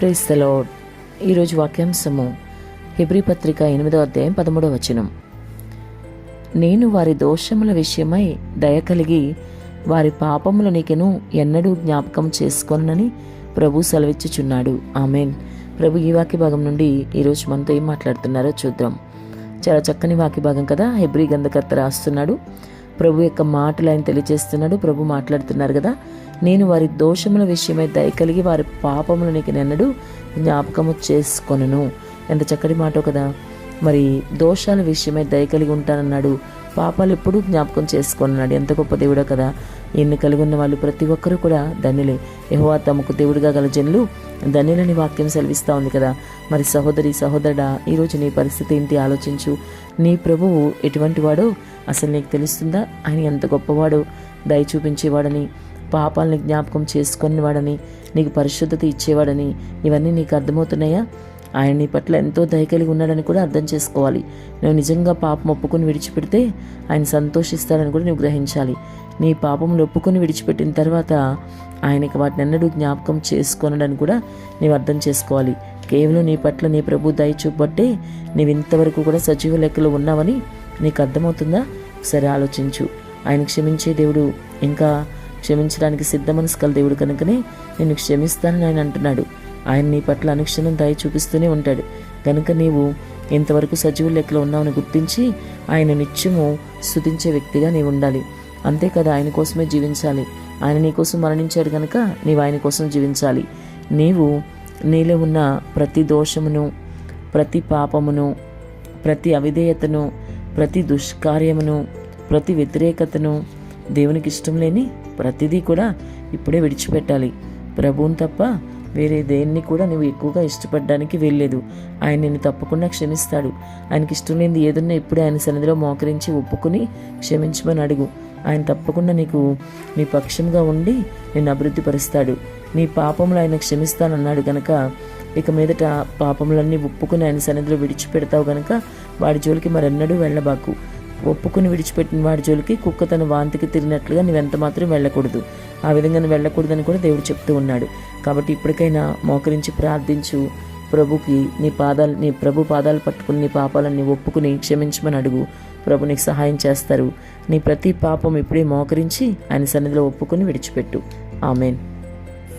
ప్రేస్తలో ఈరోజు వాక్యాంశము హెబ్రి పత్రిక ఎనిమిదో అధ్యాయం పదమూడవ వచనం. నేను వారి దోషముల విషయమై దయ కలిగి వారి పాపముల నీకెను ఎన్నడూ జ్ఞాపకం చేసుకోనని ప్రభు సెలవిచ్చుచున్నాడు. ఆమెన్. ప్రభు ఈ వాక్య భాగం నుండి ఈరోజు మనతో ఏం మాట్లాడుతున్నారో చూద్దాం. చాలా చక్కని వాక్య భాగం కదా హెబ్రి గంధకర్త రాస్తున్నాడు. ప్రభు యొక్క మాటలు ఆయన తెలియజేస్తున్నాడు. ప్రభు మాట్లాడుతున్నారు కదా. నేను వారి దోషముల విషయమై దయ కలిగి వారి పాపములు నీకు నెన్నడు జ్ఞాపకము చేసుకొనును. ఎంత చక్కటి మాట కదా. మరి దోషాల విషయమై దయ కలిగి ఉంటానన్నాడు. పాపాలు ఎప్పుడూ జ్ఞాపకం చేసుకున్నాడు ఎంత గొప్ప దేవుడో కదా. ఎన్ని కలిగి ఉన్న వాళ్ళు ప్రతి ఒక్కరూ కూడా ధన్యులే. యహోవా తమకు దేవుడిగా గల జనులు ధన్యులని వాక్యం సెలవిస్తూ ఉంది కదా. మరి సహోదరి సహోదరుడా ఈరోజు నీ పరిస్థితి ఏంటి? ఆలోచించు. నీ ప్రభువు ఎటువంటి వాడో? అసలు నీకు తెలుస్తుందా? ఆయన ఎంత గొప్పవాడో? దయ చూపించేవాడని. పాపాలని జ్ఞాపకం చేసుకునేవాడని నీకు పరిశుద్ధత ఇచ్చేవాడని ఇవన్నీ నీకు అర్థమవుతున్నాయా? ఆయన నీ పట్ల ఎంతో దయ కలిగి ఉన్నాడని కూడా అర్థం చేసుకోవాలి. నువ్వు నిజంగా పాపం ఒప్పుకొని విడిచిపెడితే ఆయన సంతోషిస్తాడని కూడా నువ్వు గ్రహించాలి. నీ పాపములు ఒప్పుకొని విడిచిపెట్టిన తర్వాత ఆయనకి వాటిని ఎన్నడూ జ్ఞాపకం చేసుకొనడని కూడా నీవు అర్థం చేసుకోవాలి. కేవలం నీ పట్ల నీ ప్రభు దయ చూపబట్టే నీవు ఇంతవరకు కూడా సజీవ లెక్కలో ఉన్నావని నీకు అర్థమవుతుందా? సరే ఆలోచించు. ఆయన క్షమించే దేవుడు. ఇంకా క్షమించడానికి సిద్ధ మనసు కల దేవుడు కనుకనే నేను క్షమిస్తానని ఆయన అంటున్నాడు. ఆయన నీ పట్ల అనుక్షణం దయ చూపిస్తూనే ఉంటాడు. కనుక నీవు ఇంతవరకు సజీవ లెక్కలో ఉన్నావని గుర్తించి ఆయన నిత్యము స్థుతించే వ్యక్తిగా నీవు ఉండాలి. అంతే కదా ఆయన కోసమే జీవించాలి. ఆయన నీ కోసం మరణించాడు కనుక నీవు ఆయన కోసం జీవించాలి. నీవు నీలో ఉన్న ప్రతి దోషమును ప్రతి పాపమును ప్రతి అవిధేయతను ప్రతి దుష్కార్యమును ప్రతి వ్యతిరేకతను దేవునికి ఇష్టం లేని ప్రతిదీ కూడా ఇప్పుడే విడిచిపెట్టాలి. ప్రభువుని తప్ప వేరే దేన్ని కూడా నువ్వు ఎక్కువగా ఇష్టపడడానికి వెళ్ళలేదు ఆయన నిన్ను తప్పకుండా క్షమిస్తాడు. ఆయనకి ఇష్టం లేనిది ఏదన్నా ఇప్పుడే ఆయన సన్నిధిలో మోకరించి ఒప్పుకుని క్షమించమని అడుగు. ఆయన తప్పకుండా నీకు నీ పక్షంగా ఉండి నిన్ను అభివృద్ధి పరుస్తాడు. నీ పాపములు ఆయన క్షమిస్తానన్నాడు గనక ఇక మీదట పాపములన్నీ ఒప్పుకుని ఆయన సన్నిధిలో విడిచిపెడతావు గనక వాడి జోలికి మరెన్నడూ వెళ్ళబాకు. ఒప్పుకుని విడిచిపెట్టిన వాడి జోలికి కుక్క తన వాంతికి తిరిగినట్లుగా నువ్వెంత మాత్రం వెళ్ళకూడదు. ఆ విధంగా వెళ్ళకూడదని కూడా దేవుడు చెప్తూ ఉన్నాడు. కాబట్టి ఇప్పటికైనా మోకరించి ప్రార్థించు ప్రభుకి నీ పాదాలు నీ ప్రభు పాదాలు పట్టుకుని నీ పాపాలన్నీ ఒప్పుకుని క్షమించమని అడుగు. ప్రభు నీకు సహాయం చేస్తారు. నీ ప్రతి పాపం ఇప్పుడే మోకరించి ఆయన సన్నిధిలో ఒప్పుకుని విడిచిపెట్టు. ఆమెన్.